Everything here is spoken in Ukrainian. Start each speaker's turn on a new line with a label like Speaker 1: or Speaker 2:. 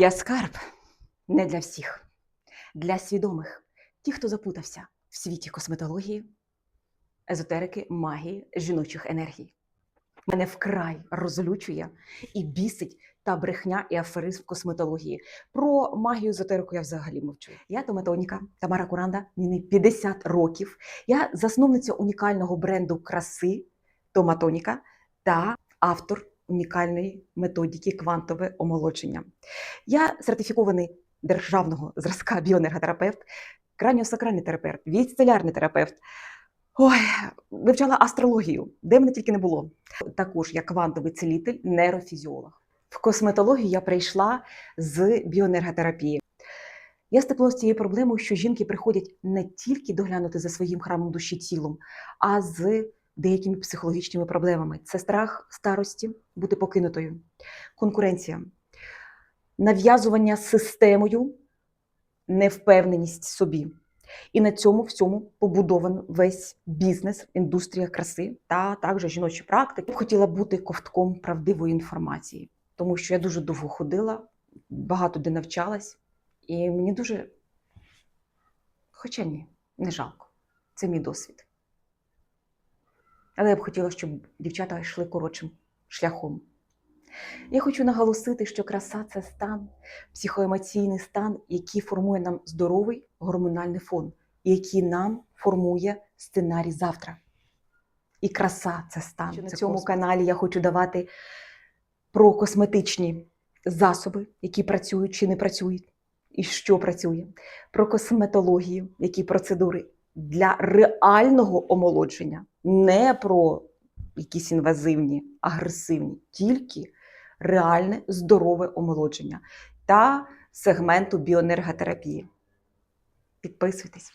Speaker 1: Я скарб не для всіх, для свідомих, ті, хто запутався в світі косметології, езотерики, магії, жіночих енергій. Мене вкрай розлючує і бісить та брехня і аферизм в косметології. Про магію езотерику я взагалі мовчу. Я томатоніка Тамара Куранда, мені 50 років. Я засновниця унікального бренду краси Томатоніка та автор унікальної методики квантове омолодження. Я сертифікований державного зразка біоенерготерапевт, краніосакральний терапевт, віцелярний терапевт. Ой, вивчала астрологію, де мене тільки не було. Також я квантовий цілитель, нейрофізіолог. В косметологію я прийшла з біоенерготерапії. Я стикнулася з цією проблемою, що жінки приходять не тільки доглянути за своїм храмом душі тілом, а з деякими психологічними проблемами. Це страх старості, бути покинутою, конкуренція, нав'язування системою, невпевненість собі. І на цьому всьому побудований весь бізнес, індустрія краси та також жіночі практики. Хотіла бути ковтком правдивої інформації, тому що я дуже довго ходила, багато де навчалась, і мені дуже, хоча ні, не жалко. Це мій досвід. Але я б хотіла, щоб дівчата йшли коротшим шляхом. Я хочу наголосити, що краса це стан, психоемоційний стан, який формує нам здоровий гормональний фон, який нам формує сценарій завтра. І краса це стан.
Speaker 2: Що
Speaker 1: На цьому
Speaker 2: космос.
Speaker 1: каналі я хочу давати про косметичні засоби, які працюють чи не працюють, і що працює, про косметологію, які процедури для реального омолодження, не про якісь інвазивні, агресивні, тільки реальне здорове омолодження та сегменту біоенерготерапії. Підписуйтесь.